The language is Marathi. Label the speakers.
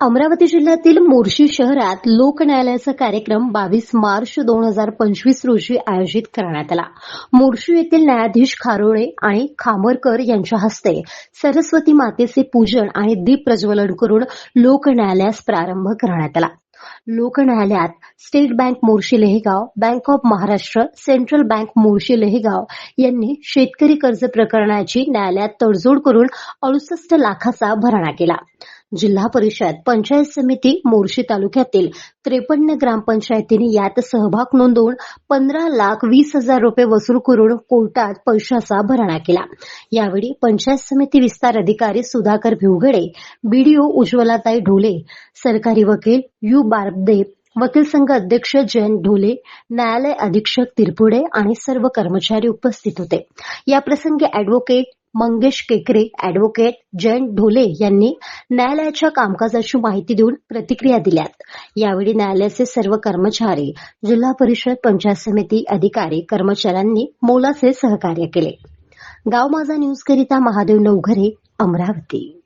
Speaker 1: अमरावती जिल्ह्यातील मोर्शी शहरात लोक न्यायालयाचा कार्यक्रम बावीस मार्च दोन हजार पंचवीस रोजी आयोजित करण्यात आला. मोर्शी येथील न्यायाधीश खारोळे आणि खामरकर यांच्या हस्ते सरस्वती मातेचे पूजन आणि दीप प्रज्वलन करून लोक न्यायालयास प्रारंभ करण्यात आला. लोक न्यायालयात State Bank Morshi Lehegaon Bank of Maharashtra Central Bank Morshi Lehegaon यांनी शेतकरी कर्ज प्रकरणाची न्यायालयात तडजोड करून अडुसष्ट लाखाचा भरणा केला. जिल्हा परिषद पंचायत समिती मोर्शी तालुक्यातील त्रेपन्न ग्रामपंचायतींनी यात सहभाग नोंदवून पंधरा लाख वीस हजार रुपये वसूल करून कोर्टात पैशाचा भरणा केला. यावेळी पंचायत समिती विस्तार अधिकारी सुधाकर भिवगडे बीडीओ उज्ज्वलाताई ढोले सरकारी वकील यू बारदेव वकील संघ अध्यक्ष जयंत ढोले न्यायालय अधीक्षक तिरपुडे आणि सर्व कर्मचारी उपस्थित होते. याप्रसंगी अॅडव्होकेट मंगेश केकरे अॅडव्होकेट जयंत ढोले यांनी न्यायालयाच्या कामकाजाची माहिती देऊन प्रतिक्रिया दिल्यात. यावेळी न्यायालयाचे सर्व कर्मचारी जिल्हा परिषद पंचायत समिती अधिकारी कर्मचाऱ्यांनी मोलाचे सहकार्य केले. गाव माझा न्यूज करिता महादेव नवघरे अमरावती.